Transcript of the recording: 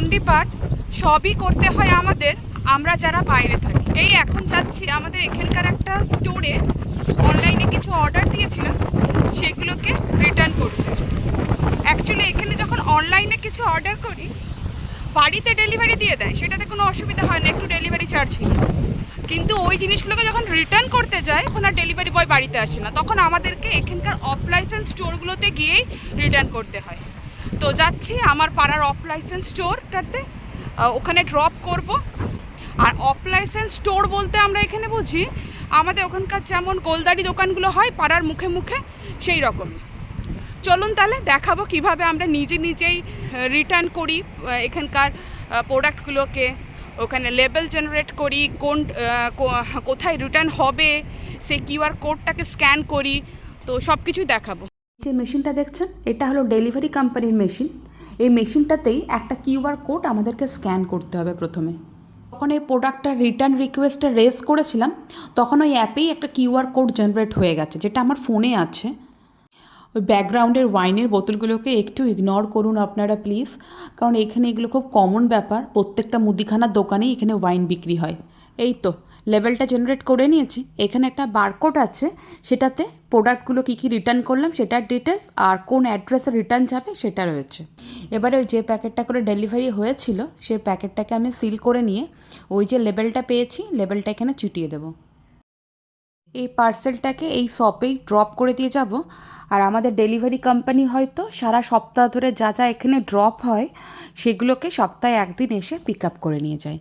চণ্ডীপাঠ সবই করতে হয় আমাদের, আমরা যারা বাইরে থাকি। এই এখন যাচ্ছি, আমাদের এখানকার একটা স্টোরে অনলাইনে কিছু অর্ডার দিয়েছিলাম, সেগুলোকে রিটার্ন করতে। অ্যাকচুয়ালি এখানে যখন অনলাইনে কিছু অর্ডার করি, বাড়িতে ডেলিভারি দিয়ে দেয়, সেটাতে কোনো অসুবিধা হয় না, একটু ডেলিভারি চার্জ নিয়ে কিন্তু ওই জিনিসগুলোকে যখন রিটার্ন করতে যায়, তখন আর ডেলিভারি বয় বাড়িতে আসে না। তখন আমাদেরকে এখানকার অফ লাইসেন্স স্টোরগুলোতে গিয়েই রিটার্ন করতে হয়। তো যাচ্ছি আমার পাড়ার অফ লাইসেন্স স্টোরটাতে। ওখানে ড্রপ করব। আর অফ লাইসেন্স স্টোর বলতে আমরা এখানে বুঝি, আমাদের ওখানকার যেমন গোলদারি দোকানগুলো হয় পাড়ার মুখে মুখে, সেই রকমই চলুন তাহলে দেখাবো কীভাবে আমরা নিজে নিজেই রিটার্ন করি এখানকার প্রোডাক্টগুলোকে ওখানে লেবেল জেনারেট করি, কোন কোথায় রিটার্ন হবে, সেই কিউআর কোডটাকে স্ক্যান করি, তো সব কিছুই দেখাবো। যে মেশিনটা দেখছেন, এটা হলো ডেলিভারি কোম্পানির মেশিন। এই মেশিনটাতেই একটা কিউআর কোড আমাদেরকে স্ক্যান করতে হবে প্রথমে। যখন এই প্রোডাক্টটা রিটার্ন রিকোয়েস্টটা রেজ করেছিলাম, তখন ওই অ্যাপেই একটা কিউআর কোড জেনারেট হয়ে গেছে, যেটা আমার ফোনে আছে। ওই ব্যাকগ্রাউন্ডের ওয়াইনের বোতলগুলোকে একটু ইগনোর করুন আপনারা প্লিজ কারণ এখানে এগুলো খুব কমন ব্যাপার। প্রত্যেকটা মুদিখানার দোকানেই এখানে ওয়াইন বিক্রি হয়। এই তো। লেভেলটা জেনারেট করে নিয়েছি। এখানে একটা বারকোড আছে, সেটাতে প্রোডাক্টগুলো কী কী রিটার্ন করলাম সেটার ডিটেলস আর কোন অ্যাড্রেসে রিটার্ন যাবে সেটা রয়েছে। এবারে ওই যে প্যাকেটটা করে ডেলিভারি হয়েছিল, সেই প্যাকেটটাকে আমি সিল করে নিয়ে ওই যে লেবেলটা পেয়েছি লেবেলটা এখানে চিটিয়ে দেবো। এই পার্সেলটাকে এই শপেই ড্রপ করে দিয়ে যাব। আর আমাদের ডেলিভারি কোম্পানি হয়তো সারা সপ্তাহ ধরে যা যা এখানে ড্রপ হয়, সেগুলোকে সপ্তাহে একদিন এসে পিক আপ করে নিয়ে যায়।